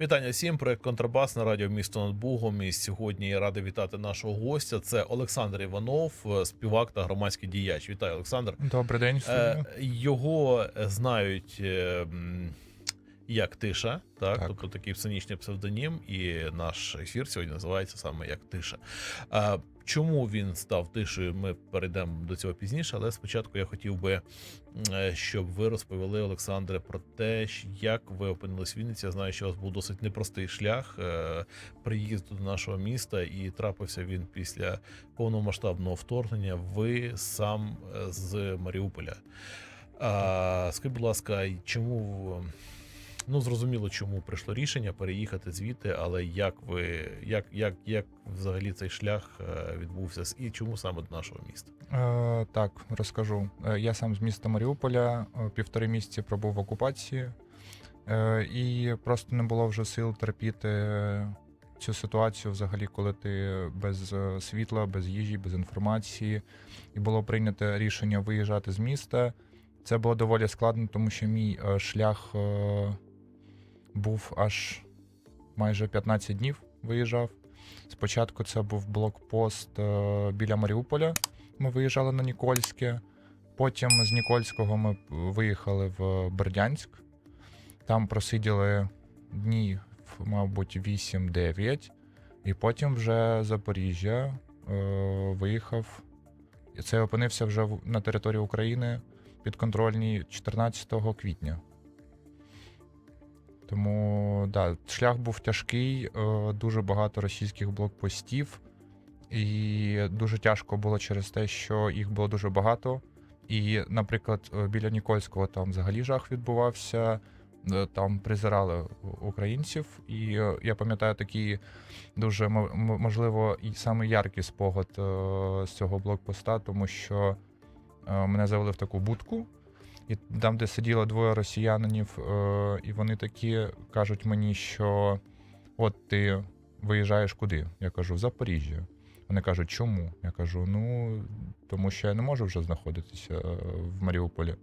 Вітання всім. Проект Контрабас на радіо місто над Бугом. І сьогодні я радий вітати нашого гостя. Це Олександр Іванов, е, співак та громадський діяч. Вітаю, Олександр. Добрий день. Е, його знають е, як Тиша, так? Так. тобто такий сценічний псевдонім, і наш ефір сьогодні називається саме як Тиша. Е, чому він став тишею? Ми перейдемо до цього пізніше, але спочатку я хотів би, е, щоб ви розповіли, Олександре, про те, як ви опинились в Вінниці. Я знаю, що у вас був досить непростий шлях е, приїзду до нашого міста, і трапився він після повномасштабного вторгнення. Ви сам е, з Маріуполя. А, скажіть, будь ласка, чому ну зрозуміло, чому прийшло рішення переїхати звідти, але як ви як, як, як взагалі цей шлях е, відбувся і чому саме до нашого міста? Е, так, розкажу. Е, Я сам з міста Маріуполя, е, півтори місяці пробув в окупації, е, і просто не було вже сил терпіти цю ситуацію, взагалі, коли ти без світла, без їжі, без інформації, і було прийнято рішення виїжджати з міста. Це було доволі складно, тому що мій шлях був аж майже 15 днів виїжджав. Спочатку це був блокпост е, біля Маріуполя. Ми виїжджали на Нікольське. Потім з Нікольського ми виїхали в Бердянськ. Там просиділи днів, мабуть, 8-9. І потім вже Запоріжжя е, виїхав. І це опинився вже на території України підконтрольній 14 квітня. Тому да, шлях був тяжкий, е, дуже багато російських блокпостів, і дуже тяжко було через те, що їх було дуже багато. І, наприклад, е, біля Нікольського там взагалі жах відбувався. е, Там призирали українців, і я пам'ятаю такий дуже мо- мо- можливо і саме яркий спогад з цього блокпоста, тому що мене завели в таку будку, і там, де сиділо двоє росіянинів, е, і вони такі кажуть мені, що от ти виїжджаєш куди? Я кажу, в Запоріжжя. Вони кажуть, чому? Я кажу, ну тому що я не можу вже знаходитися е, в Маріуполі.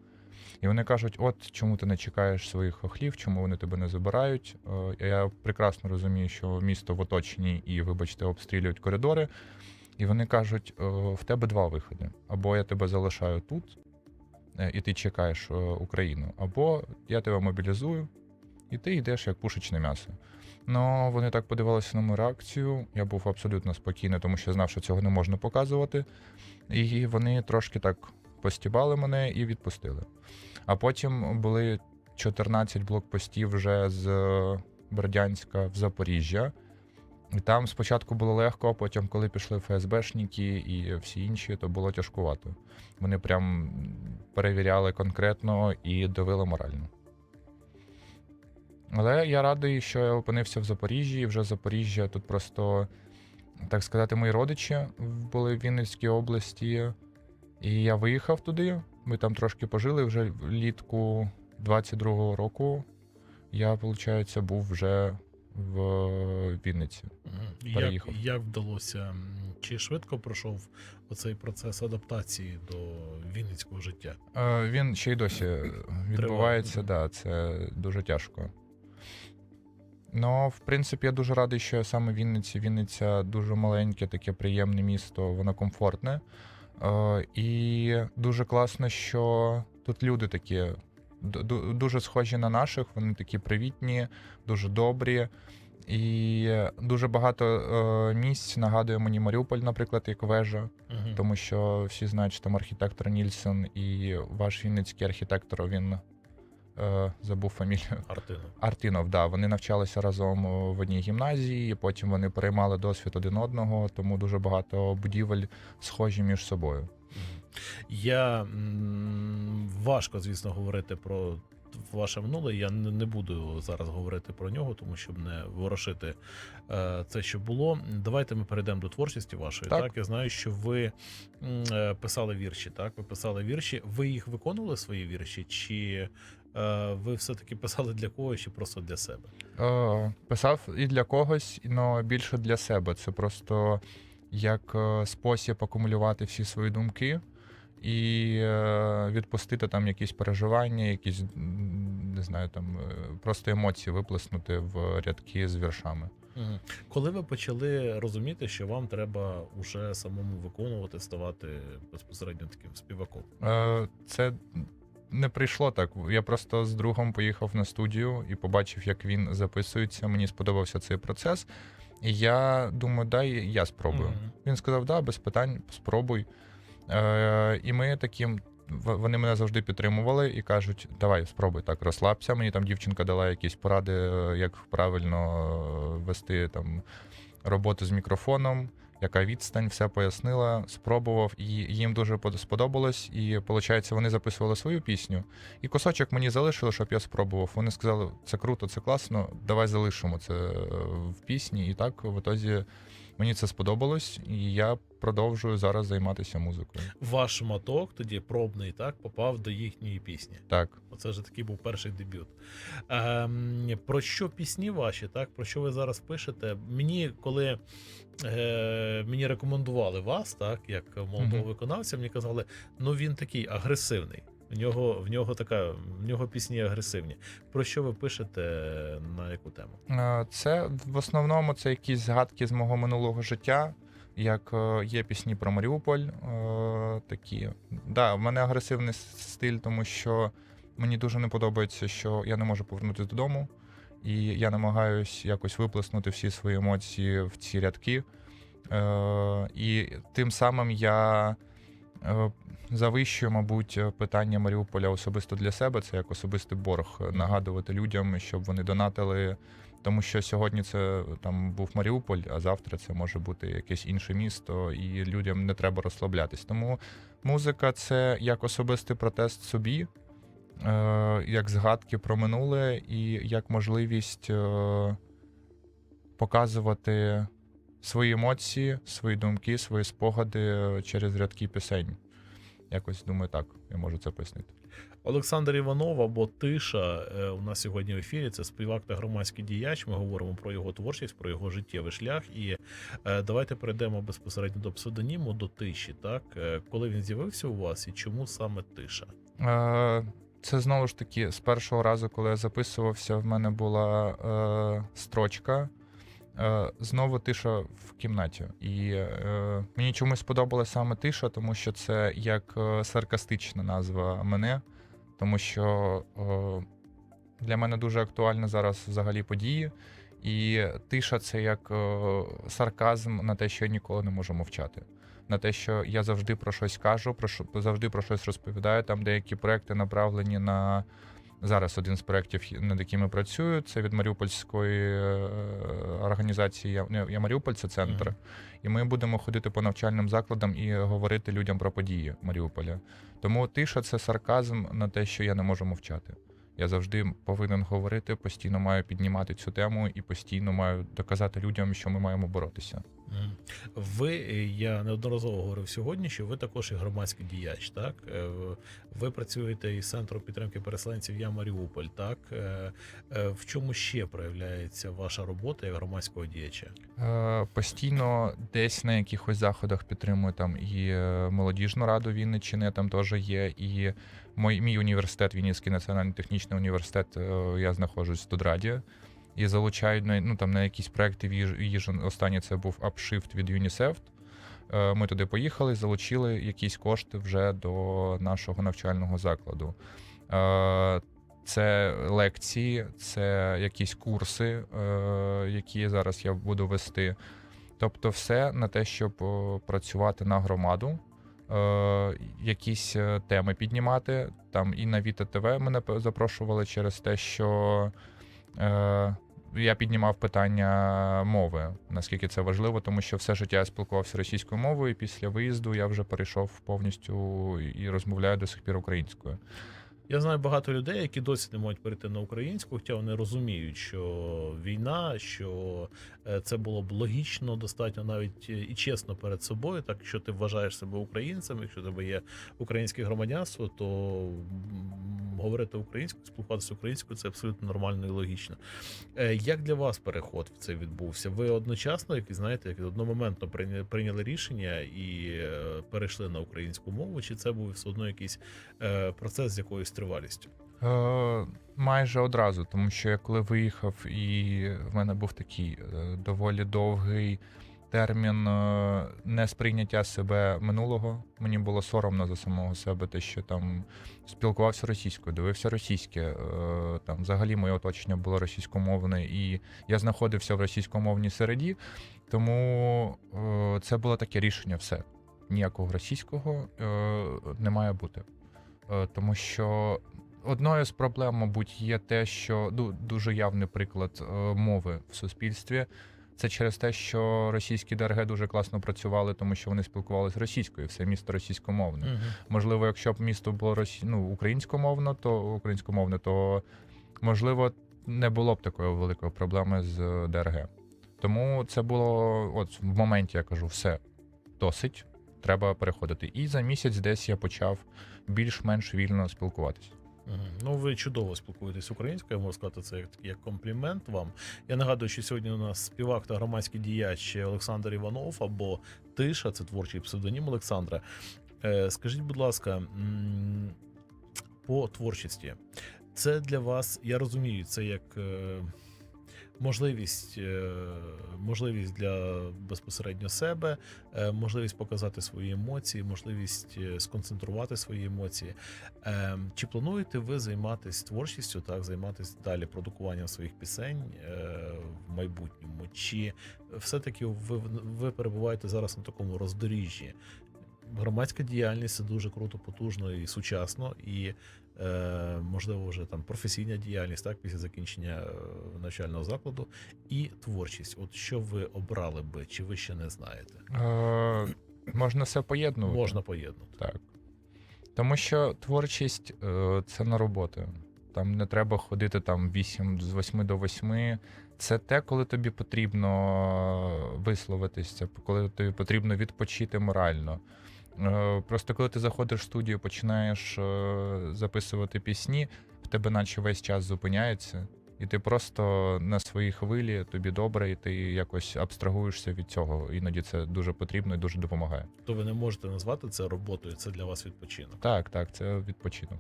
І вони кажуть: от чому ти не чекаєш своїх хохлів, чому вони тебе не забирають? Е, Я прекрасно розумію, що місто в оточенні і, вибачте, обстрілюють коридори. І вони кажуть: «Е, в тебе два виходи: або я тебе залишаю тут, і ти чекаєш е, Україну, або я тебе мобілізую, і ти йдеш як пушечне м'ясо. Ну, вони так подивилися на мою реакцію. Я був абсолютно спокійний, тому що знав, що цього не можна показувати. І вони трошки так постібали мене і відпустили. А потім були 14 блокпостів вже з Бердянська в Запоріжжя. І там спочатку було легко, а потім, коли пішли ФСБшники і всі інші, то було тяжкувато. Вони прям перевіряли конкретно і давили морально. Але я радий, що я опинився в Запоріжжі, і вже Запоріжжя тут просто, так сказати, мої родичі були в Вінницькій області. І я виїхав туди. Ми там трошки пожили вже влітку 22-го року. Я, виходить, був вже в Вінниці. Як, як вдалося? Чи швидко пройшов оцей процес адаптації до вінницького життя? Е, Він ще й досі відбувається, да, це дуже тяжко. Ну, в принципі, я дуже радий, що я саме в Вінниці. Вінниця дуже маленьке, таке приємне місто, воно комфортне. Е, І дуже класно, що тут люди такі дуже схожі на наших, вони такі привітні, дуже добрі. І дуже багато е, місць нагадує мені Маріуполь, наприклад, як вежа. Мгм. Тому що всі знають, що там архітектор Нільсон і ваш вінницький архітектор, він е, забув фамілію. Артина. Артинов, да. Вони навчалися разом в одній гімназії, потім вони переймали досвід один одного, тому дуже багато будівель схожі між собою. Я важко, звісно, говорити про ваше минуле. Я не, буду зараз говорити про нього, тому щоб не ворошити е, це, що було. Давайте ми перейдемо до творчості вашої. Так, Так. я знаю, що ви е, писали вірші. Так, ви писали вірші. Ви їх виконували свої вірші, чи е, ви все-таки писали для когось, чи просто для себе? Писав і для когось, але більше для себе. Це просто як спосіб акумулювати всі свої думки і е, відпустити там якісь переживання, якісь не знаю, там е, просто емоції виплеснути в рядки з віршами. Коли ви почали розуміти, що вам треба уже самому виконувати, ставати безпосередньо таким співаком? Е, Це не прийшло так. Я просто з другом поїхав на студію і побачив, як він записується. Мені сподобався цей процес. І я думаю, дай я спробую. Мгм. Він сказав: да, без питань, спробуй. Е, і ми таким. Вони мене завжди підтримували і кажуть: давай, спробуй так, розслабся. Мені там дівчинка дала якісь поради, е, як правильно е, вести там роботу з мікрофоном, яка відстань, все пояснила, спробував, і їм дуже сподобалось. І виходить, вони записували свою пісню. І кусочок мені залишили, щоб я спробував. Вони сказали, це круто, це класно, давай залишимо це в пісні. І так в ітозі мені це сподобалось, і я продовжую зараз займатися музикою. Ваш шматок тоді пробний, так, попав до їхньої пісні. Так. Оце вже такий був перший дебют. Ем, про що пісні ваші, так? Про що ви зараз пишете? Мені, коли е, мені рекомендували вас, так, як молодого виконавця, мені казали, ну він такий агресивний. В нього, в нього така, в нього пісні агресивні. Про що ви пишете на яку тему? Е, Це в основному це якісь згадки з мого минулого життя. Як е, є пісні про Маріуполь, е, такі. Да, в мене агресивний стиль, тому що мені дуже не подобається, що я не можу повернутися додому, і я намагаюсь якось виплеснути всі свої емоції в ці рядки. І тим самим я завищую, мабуть, питання Маріуполя особисто для себе. Це як особистий борг нагадувати людям, щоб вони донатили. Тому що сьогодні це там був Маріуполь, а завтра це може бути якесь інше місто, і людям не треба розслаблятись. Тому музика це як особистий протест собі, е, як згадки про минуле, і як можливість е, показувати свої емоції, свої думки, свої спогади е, через рядки пісень. Якось думаю, так, я можу це пояснити. Олександр Іванов або Тиша е, у нас сьогодні в ефірі. Це співак та громадський діяч. Ми говоримо про його творчість, про його життєвий шлях. І е, давайте перейдемо безпосередньо до псевдоніму, до тиші. Так, Е, коли він з'явився у вас, і чому саме тиша? Це знову ж таки з першого разу, коли я записувався, в мене була строчка. Е, знову тиша в кімнаті. І е, мені чомусь сподобалася саме тиша, тому що це як е, саркастична назва мене, тому що для мене дуже актуальні зараз взагалі події. І тиша це як сарказм на те, що я ніколи не можу мовчати. На те, що я завжди про щось кажу, про що завжди про щось розповідаю. Там деякі проекти направлені на зараз. Один з проєктів, над якими працюю, це від Маріупольської е, організації «Я- «Я Маріуполь, це центр. Мгм. І ми будемо ходити по навчальним закладам і говорити людям про події Маріуполя. Тому тиша це сарказм на те, що я не можу мовчати. Я завжди повинен говорити, постійно маю піднімати цю тему і постійно маю доказати людям, що ми маємо боротися. Ви, е, я неодноразово говорив сьогодні, що ви також і громадський діяч, так? Е, Ви працюєте із центром підтримки переселенців Я Маріуполь, так? Е, В чому ще проявляється ваша робота як громадського діяча? Постійно десь на якихось заходах підтримую там і молодіжну раду Вінниччини там теж є. І мій, мій університет, Вінницький національний технічний університет, я знаходжусь в студраді. І залучають на, ну, там, на якісь проекти в їж- їжі. Останнє це був апшифт від. Е, Ми туди поїхали, залучили якісь кошти вже до нашого навчального закладу. Е, Це лекції, це якісь курси, е, які зараз я буду вести. Тобто, все на те, щоб працювати на громаду, е, якісь теми піднімати. Там і на Віта ТВ мене запрошували через те, що я піднімав питання мови, наскільки це важливо, тому що все життя я спілкувався російською мовою. і Після виїзду я вже перейшов повністю і розмовляю до сих пір українською. Я знаю багато людей, які досі не можуть перейти на українську, хоча вони розуміють, що війна, що е, це було б логічно, достатньо навіть е, і чесно перед собою. Так, якщо ти вважаєш себе українцем, якщо тебе є українське громадянство, то говорити українською, спілкуватися українською це абсолютно нормально і логічно. Е, Як для вас переход в це відбувся? Ви одночасно, як знаєте, як одномоментно прийня- прийняли рішення і перейшли на українську мову, чи це був все одно якийсь процес з якоюсь тривалістю? Е, майже одразу, тому що я коли виїхав, і в мене був такий е, доволі довгий термін е, несприйняття себе минулого. Мені було соромно за самого себе, те, що там спілкувався російською, дивився російське. е, Там взагалі моє оточення було російськомовне, і я знаходився в російськомовній середі. Тому це було таке рішення: все. Ніякого російського е, не має бути. Е, Тому що одною з проблем, мабуть, є те, що ду- дуже явний приклад е, мови в суспільстві. Це через те, що російські ДРГ дуже класно працювали, тому що вони спілкувалися російською, все місто російськомовне. Можливо, якщо б місто було росі... ну, українськомовно, то українськомовне, то можливо не було б такої великої проблеми з е, ДРГ. Тому це було от в моменті, я кажу, все досить, треба переходити. І за місяць десь я почав більш-менш вільно спілкуватися. Ну, ви чудово спілкуєтесь українською, я можу сказати це як, як комплімент вам. Я нагадую, що сьогодні у нас співак та громадський діяч Олександр Іванов або Тиша, це творчий псевдонім Олександра. Е, скажіть, будь ласка, по творчості, це для вас, я розумію, це як е, можливість, е, можливість для безпосередньо себе, е, можливість показати свої емоції, можливість е, сконцентрувати свої емоції. Е, Чи плануєте ви займатися творчістю, так займатися далі продукуванням своїх пісень в майбутньому? Чи все-таки ви, ви перебуваєте зараз на такому роздоріжжі? Громадська діяльність це дуже круто, потужно і сучасно, і е, можливо вже там професійна діяльність, так після закінчення е, навчального закладу, і творчість. От що ви обрали би, чи ви ще не знаєте? Е, можна все поєднувати. Можна поєднати. Так. Тому що творчість е, це на роботу. Там не треба ходити там 8, з 8 до 8. Це те, коли тобі потрібно висловитись, це коли тобі потрібно відпочити морально. Е, Просто коли ти заходиш в студію, починаєш е, записувати пісні, в тебе наче весь час зупиняється, і ти просто на своїй хвилі, тобі добре, і ти якось абстрагуєшся від цього. Іноді це дуже потрібно і дуже допомагає. То ви не можете назвати це роботою, це для вас відпочинок. Так, так, це відпочинок.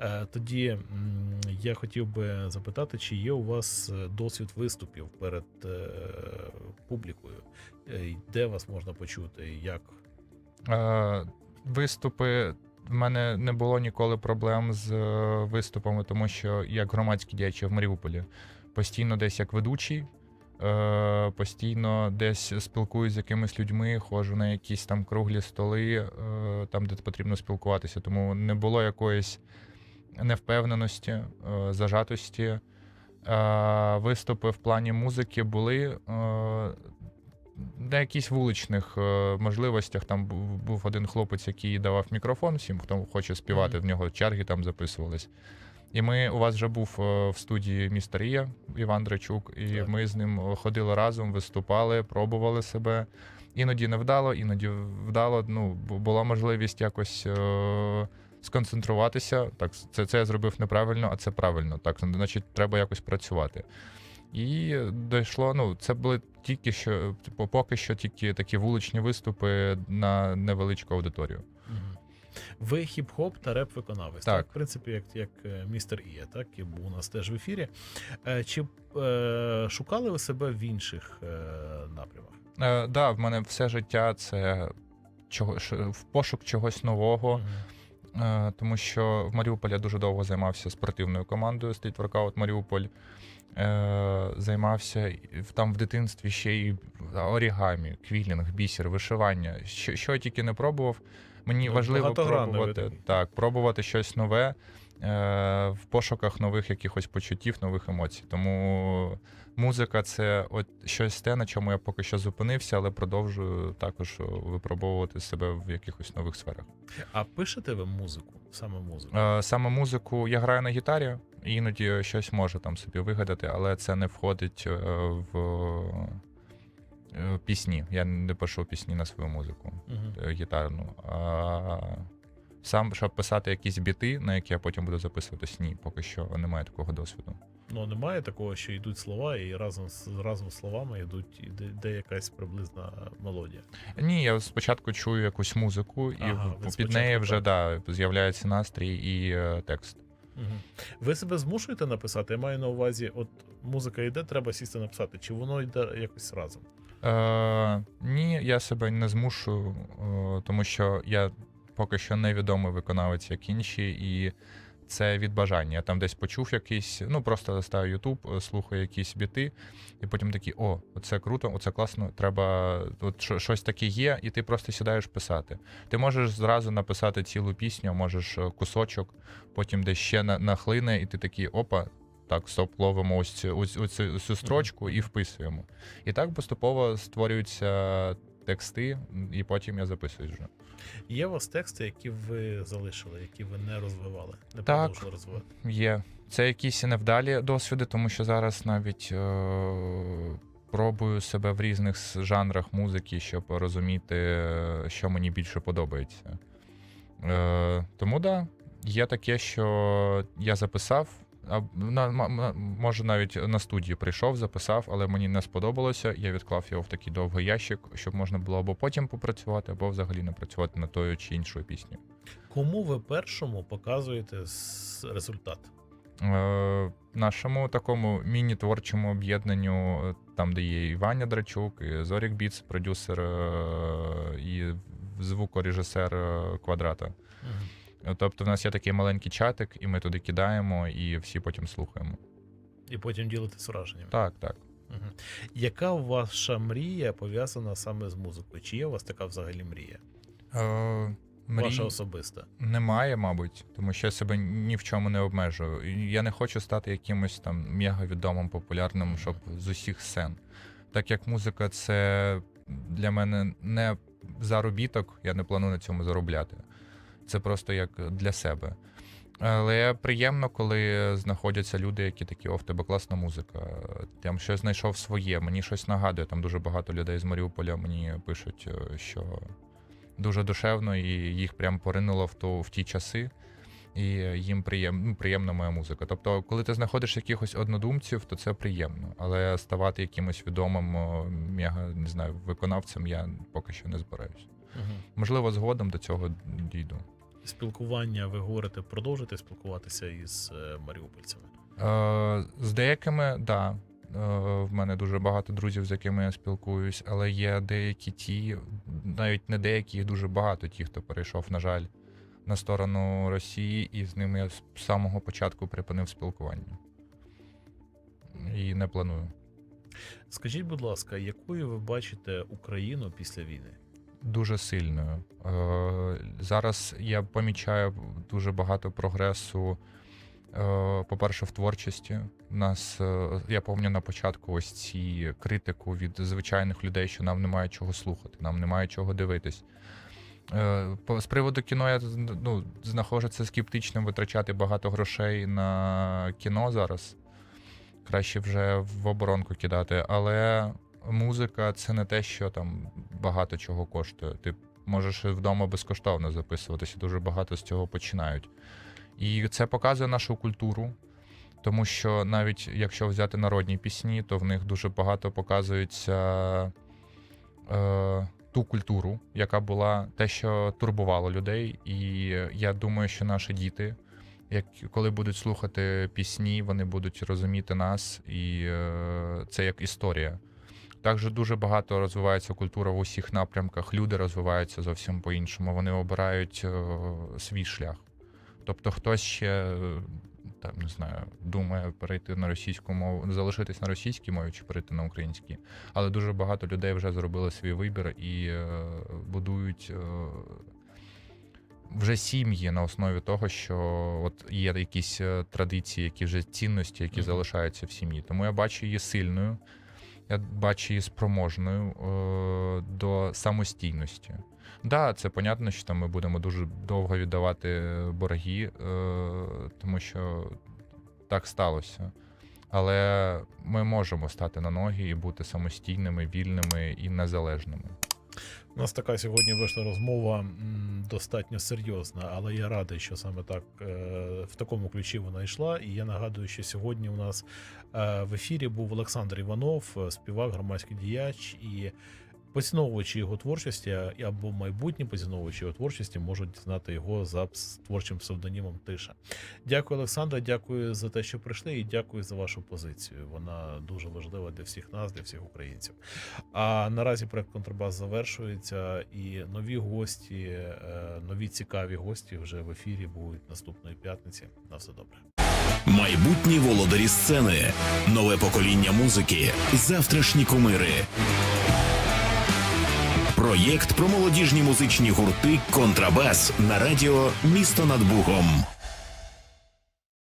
Е, Тоді я хотів би запитати, чи є у вас досвід виступів перед публікою? Де вас можна почути? Як? Е, виступи. В мене не було ніколи проблем з е, виступами, тому що як громадський діяч в Маріуполі постійно десь як ведучий, е, постійно десь спілкуюсь з якимись людьми, ходжу на якісь там круглі столи, там, де потрібно спілкуватися. Тому не було якоїсь невпевненості, зажатості. Виступи в плані музики були. На якісь вуличних е, можливостях там був, був один хлопець, який давав мікрофон всім, хто хоче співати, в нього черги там записувались. І ми у вас вже був е, в студії містер Є Іван Драчук, і Так. ми з ним е, ходили разом, виступали, пробували себе. Іноді не вдало, іноді вдало. Ну, була можливість якось е, сконцентруватися. Так, це, це я зробив неправильно, а це правильно. Так, значить, треба якось працювати. І дійшло. Ну, це були тільки що, типу, поки що тільки такі вуличні виступи на невеличку аудиторію. Ви хіп-хоп та реп-виконавець. Так. В принципі, як, як е, містер Іє, так, і був у нас теж в ефірі. Е, Чи е, шукали ви себе в інших е, напрямах? Е, да, в мене все життя це чого, ш- в пошук чогось нового. Мгм. Е, тому що в Маріуполі я дуже довго займався спортивною командою Street Workout Маріуполь. Е, займався там в дитинстві ще й орігамі, квілінг, бісер, вишивання. Що, що я тільки не пробував. Мені Ну, важливо пробувати, так, пробувати щось нове е, в пошуках нових якихось почуттів, нових емоцій. Тому Музика це от щось те, на чому я поки що зупинився, але продовжую також випробовувати себе в якихось нових сферах. А пишете ви музику? Саме музику? Е, Саме музику я граю на гітарі, іноді щось можу там собі вигадати, але це не входить е, в е, пісні. Я не пишу пісні на свою музику Мгм. е, гітарну. А сам, щоб писати якісь біти, на які я потім буду записуватись, ні, поки що немає такого досвіду. Ну немає такого, що йдуть слова, і разом з разом з словами йдуть іде, йде якась приблизна мелодія. Ні, я спочатку чую якусь музику, і Ага, під неї вже так. да, з'являється настрій і е, текст. Ви себе змушуєте написати? Я маю на увазі, от музика йде, треба сісти написати, чи воно йде якось разом? Е, ні, я себе не змушую, е, тому що я поки що невідомий виконавець, як інші, і це від бажання. Я там десь почув якийсь, ну просто ставлю YouTube, е, слухаю якісь біти, і потім такий: о, оце круто, оце класно. Треба, от щось таке є, і ти просто сідаєш писати. Ти можеш зразу написати цілу пісню, можеш е, кусочок, потім десь ще нахлине, і ти такий опа. Так, стоп, ловимо ось цю, ось, ось цю, цю строчку і вписуємо. І так поступово створюються тексти, і потім я записую вже. Є у вас тексти, які ви залишили, які ви не розвивали, не Так. продовжили розвивати. Є. Це якісь невдалі досвіди, тому що зараз навіть е- пробую себе в різних жанрах музики, щоб розуміти, що мені більше подобається. Е- тому да, є таке, що я записав. А на, може навіть на студії прийшов, записав, але мені не сподобалося. Я відклав його в такий довгий ящик, щоб можна було або потім попрацювати, або взагалі не працювати над тою чи іншою піснею. Кому ви першому показуєте результат? Е, нашому такому міні-творчому об'єднанню, е, там, де є і Ваня Драчук, і Зорік Біц, продюсер е, і звукорежисер е, квадрата. Е, Тобто, в нас є такий маленький чатик, і ми туди кидаємо, і всі потім слухаємо. І потім ділитесь враженнями. Так, так. Мгм. Яка ваша мрія пов'язана саме з музикою? Чи є у вас така взагалі мрія? Е, мрій Ваша особиста? немає, мабуть, тому що я себе ні в чому не обмежую. І Я не хочу стати якимось там мегавідомим, популярним, щоб з усіх сцен. Так як музика це для мене не заробіток, я не планую на цьому заробляти. Це просто як для себе. Але приємно, коли знаходяться люди, які такі, о, в тебе класна музика. Там щось знайшов своє, мені щось нагадує. Там дуже багато людей з Маріуполя мені пишуть, е, що дуже душевно, і їх прям поринуло в ту в ті часи. І їм приєм, ну, приємна моя музика. Тобто, коли ти знаходиш якихось однодумців, то це приємно. Але ставати якимось відомим мега, не знаю, виконавцем я поки що не збираюсь. Мгм. Можливо, згодом до цього дійду. Спілкування, ви говорите, продовжите спілкуватися із е, маріупольцями? Е, з деякими, так. Да. Е, в мене дуже багато друзів, з якими я спілкуюсь, але є деякі ті, навіть не деякі, їх дуже багато, ті, хто перейшов, на жаль, на сторону Росії, і з ними я з самого початку припинив спілкування. І не планую. Скажіть, будь ласка, якою ви бачите Україну після війни? Дуже сильною. Е, зараз я помічаю дуже багато прогресу. Е, по-перше, в творчості. У нас е, я пам'ятаю на початку ось ці критику від звичайних людей, що нам немає чого слухати, нам немає чого дивитись. З приводу кіно я ну, знаходжу це скептичним витрачати багато грошей на кіно зараз. Краще вже в оборонку кидати. Але музика це не те, що там багато чого коштує. Ти можеш вдома безкоштовно записуватися, дуже багато з цього починають. І це показує нашу культуру, тому що навіть якщо взяти народні пісні, то в них дуже багато показується е, ту культуру, яка була те, що турбувало людей. І я думаю, що наші діти, як коли будуть слухати пісні, вони будуть розуміти нас, і е, це як історія. Також дуже багато розвивається культура в усіх напрямках. Люди розвиваються зовсім по-іншому. Вони обирають е, свій шлях. Тобто, хтось ще е, там не знаю, думає перейти на російську мову, залишитись на російській мові чи перейти на українській. Але дуже багато людей вже зробили свій вибір і е, будують вже сім'ї на основі того, що от є якісь традиції, які вже цінності, які Мгм. залишаються в сім'ї. Тому я бачу її сильною, я бачу її спроможною е, до самостійності. Да, це понятно, що там ми будемо дуже довго віддавати борги, е, тому що так сталося. Але ми можемо стати на ноги і бути самостійними, вільними і незалежними. У нас така сьогодні вийшла розмова достатньо серйозна, але я радий, що саме так е, в такому ключі вона йшла. І я нагадую, що сьогодні у нас е, в ефірі був Олександр Іванов, співак, громадський діяч і. Поціновувачі його творчості або майбутні поціновувачі його творчості можуть знати його за творчим псевдонімом Тиша. Дякую, Олександре. Дякую за те, що прийшли, і дякую за вашу позицію. Вона дуже важлива для всіх нас, для всіх українців. А наразі проект Контрабас завершується, і нові гості, е, нові цікаві гості вже в ефірі будуть наступної п'ятниці. На все добре. Майбутні володарі сцени, нове покоління музики, завтрашні кумири. Проєкт про молодіжні музичні гурти Контрабас на радіо Місто над Бугом.